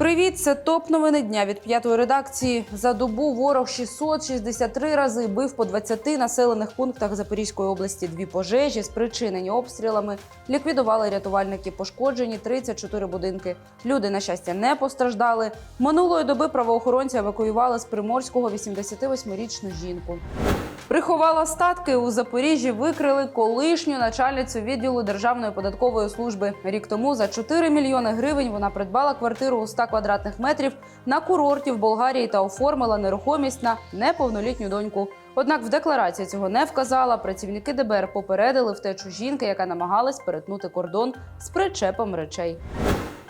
Привіт, це топ новини дня від п'ятої редакції. За добу ворог 663 рази бив по 20 населених пунктах Запорізької області. Дві пожежі, спричинені обстрілами. Ліквідували рятувальники, пошкоджені 34 будинки. Люди, на щастя, не постраждали. Минулої доби правоохоронці евакуювали з Приморського 88-річну жінку. Приховала статки у Запоріжжі. Викрили колишню начальницю відділу Державної податкової служби. Рік тому за 4 мільйони гривень вона придбала квартиру у 100 квадратних метрів на курорті в Болгарії та оформила нерухомість на неповнолітню доньку. Однак в декларації цього не вказала. Працівники ДБР попередили втечу жінки, яка намагалась перетнути кордон з причепом речей.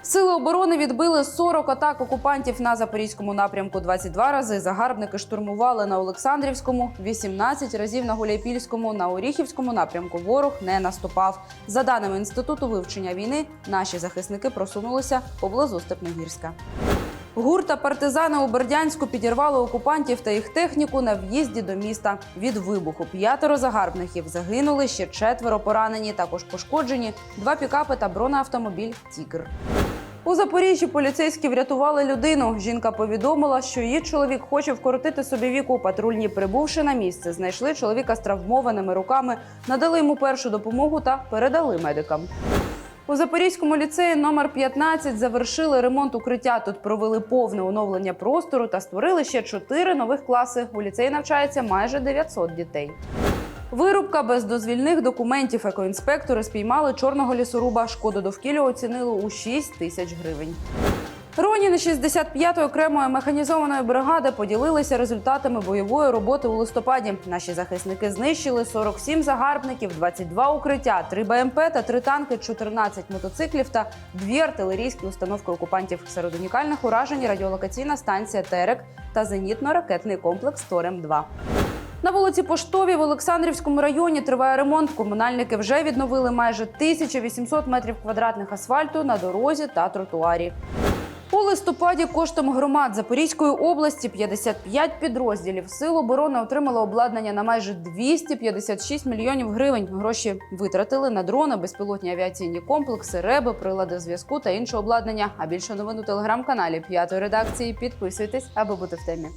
Сили оборони відбили 40 атак окупантів на запорізькому напрямку. 22 рази загарбники штурмували на Олександрівському, 18 разів на Гуляйпільському. На Оріхівському напрямку ворог не наступав. За даними інституту вивчення війни, наші захисники просунулися поблизу Степногірська. ГУР та партизани у Бердянську підірвали окупантів та їх техніку на в'їзді до міста. Від вибуху п'ятеро загарбників загинули ще четверо поранені. Також пошкоджені два пікапи та бронеавтомобіль Тігр. У Запоріжжі поліцейські врятували людину. Жінка повідомила, що її чоловік хоче вкоротити собі віку. Патрульні, прибувши на місце, знайшли чоловіка з травмованими руками, надали йому першу допомогу та передали медикам. У Запорізькому ліцеї номер 15 завершили ремонт укриття. Тут провели повне оновлення простору та створили ще чотири нових класи. У ліцеї навчається майже 900 дітей. Вирубка без дозвільних документів. Екоінспектори спіймали чорного лісоруба. Шкоду довкілля оцінили у 6 тисяч гривень. Роніни 65-ї окремої механізованої бригади поділилися результатами бойової роботи у листопаді. Наші захисники знищили 47 загарбників, 22 укриття, 3 БМП та 3 танки, 14 мотоциклів та дві артилерійські установки окупантів. Серед унікальних уражень радіолокаційна станція Терек та зенітно-ракетний комплекс Торем 2 на вулиці Поштовій в Олександрівському районі триває ремонт. Комунальники вже відновили майже 1800 метрів квадратних асфальту на дорозі та тротуарі. У листопаді коштом громад Запорізької області 55 підрозділів сил оборони отримали обладнання на майже 256 мільйонів гривень. Гроші витратили на дрони, безпілотні авіаційні комплекси, реби, прилади зв'язку та інше обладнання. А більше новин у телеграм-каналі п'ятої редакції. Підписуйтесь, аби бути в темі.